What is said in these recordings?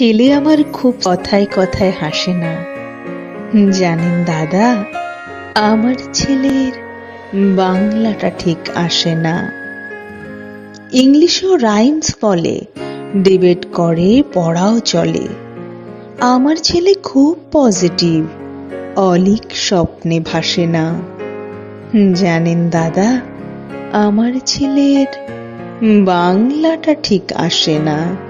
ছেলে আমার খুব কথায় কথায় হাসে না। জানেন দাদা, আমার ছেলের বাংলাটা ঠিক আসে না। ইংলিশেও রাইমস বলে, ডিবেট করে, পড়াও চলে। আমার ছেলে খুব পজিটিভ, অলিক স্বপ্নে ভাসে না। জানেন দাদা, আমার ছেলের বাংলাটা ঠিক আসে না।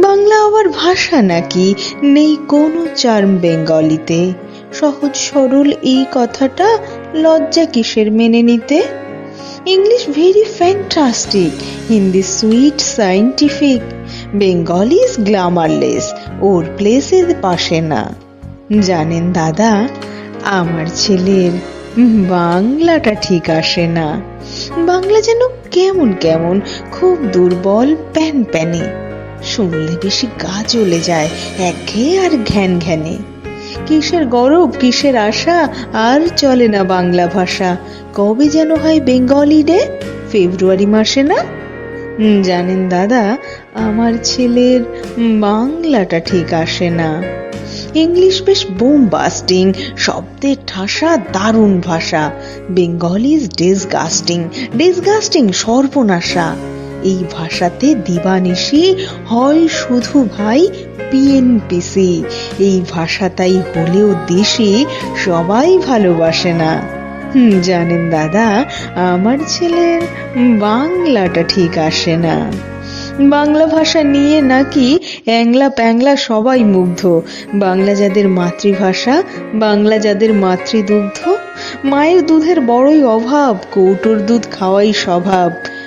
বাংলা আবার ভাষা নাকি? নেই কোনো চার্ম বেঙ্গলিতে। সহজ সরল এই কথাটা লজ্জা কিসের মেনে নিতে? English very fantastic, Hindi sweet scientific, Bengali is glamourless ওর প্লেসের পাশে না। জানেন দাদা, আমার ছেলের বাংলাটা ঠিক আসে না। বাংলা যেন কেমন কেমন, খুব দুর্বল প্যান প্যানে শুনলে বেশি গা জ্বলে যায়। একঘেয়ে আর ঘ্যান ঘ্যানে। কিসের গরব, কিসের আশা, আর চলে না বাংলা ভাষা। কবে যেন হয় বেঙ্গলি ডে ফেব্রুয়ারি মাসে না? জানেন দাদা, আমার ছেলের বাংলাটা ঠিক আসে না। ইংলিশ বেশ বোম বাস্টিং শব্দের ঠাসা, দারুণ ভাষা। বেঙ্গলি ইজ ডিসগাস্টিং ডিসগাস্টিং সর্বনাশা। এই ভাষাতে দিবানিশি হয় শুধু ভাই পিএনপিসি। এই ভাষা তাই হলেও দেশে সবাই ভালোবাসে না। জানেন দাদা, আমার ছেলের বাংলাটা ঠিক আসে না। বাংলা ভাষা নিয়ে নাকি অ্যাংলা প্যাংলা সবাই মুগ্ধ। বাংলা যাদের মাতৃভাষা, বাংলা যাদের মাতৃদুগ্ধ, মায়ের দুধের বড়ই অভাব, কৌটোর দুধ খাওয়াই স্বভাব।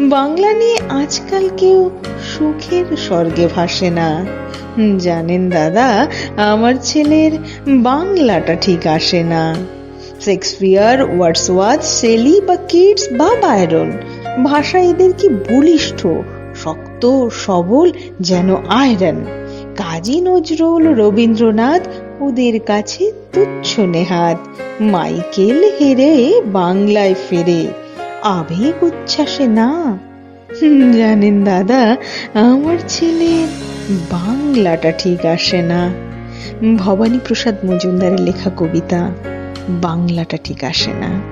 বাংলা নিয়ে আজকাল কেউ সুখের স্বর্গে ভাসে না। জানেন দাদা, আমার ছেলের বাংলাটা ঠিক আসে না। শেক্সপিয়ার ওয়ার্ডসওয়ার্থ শেলি বা কিডস বা বায়রন ভাষা এদের কি বলিষ্ঠ শক্ত, সবল, যেন আয়রন। কাজী নজরুল রবীন্দ্রনাথ ওদের কাছে তুচ্ছ নেহাত। মাইকেল হেরে বাংলায় ফেরে। আবেগ উচ্ছ্বাসে না? জানেন দাদা, আমার ছেলে বাংলাটা ঠিক আসে না। ভবানী প্রসাদ মজুমদারের লেখা কবিতা বাংলাটা ঠিক আসে না।